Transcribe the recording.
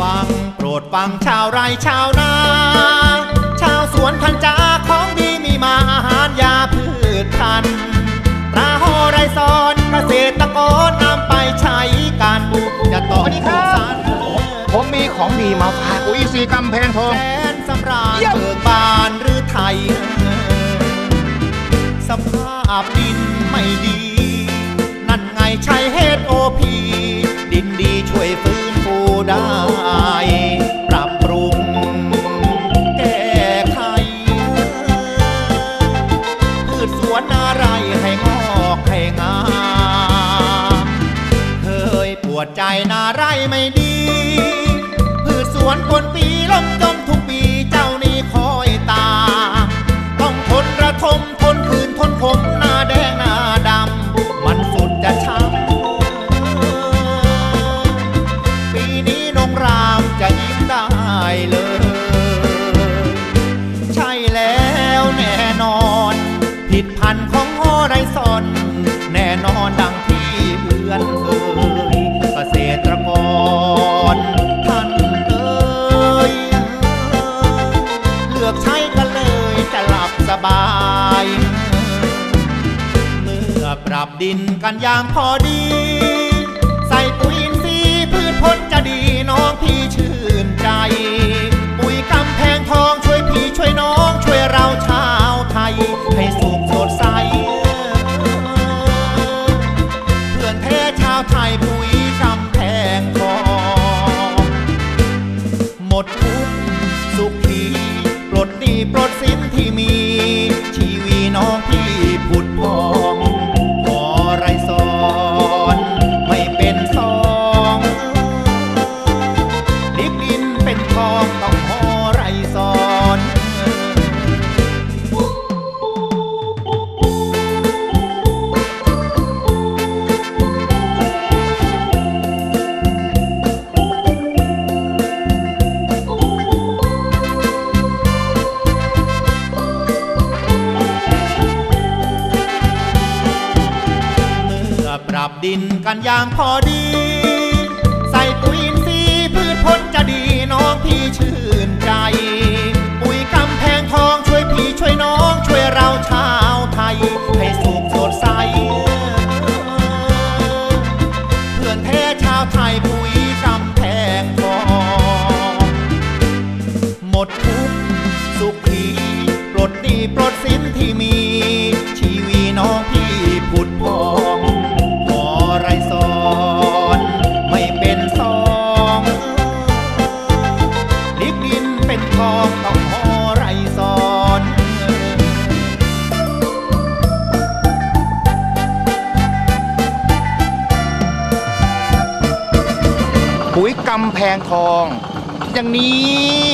ฟังโปรดฟังชาวไร่ชาวนา มีของดีมาฝากปุ๋ยซีกำแพงทองแสนสำราญเยี่ยมเบิกบานหรือไทย สภาพดินไม่ดี นั่นไงใช้เฮดโอพีดินดีช่วยฟื้นฟูได้ ปรับปรุง แก้ไขพืชสวนอะไรให้งอกให้งามเคยปวดใจนาไรไม่ดี วนปวนปีลมจม สบาย เมื่อปรับดินกันอย่างพอดี ดินกันอย่างพอดี ใส่ปุ๋ยอินทรีย์พืชผลจะดีน้องพี่ชื่นใจ ปุ๋ยกำแพงทองช่วยพี่ช่วยน้องช่วยเราชาวไทย ให้สุขสดใส เพื่อนแท้ชาวไทยปุ๋ยกำแพงทองหมดทุกสุขีปลดหนี้ปลดสินที่มี ชีวีน้องพี่ผุดพอง ปุ๋ยกำแพงทอง อย่างนี้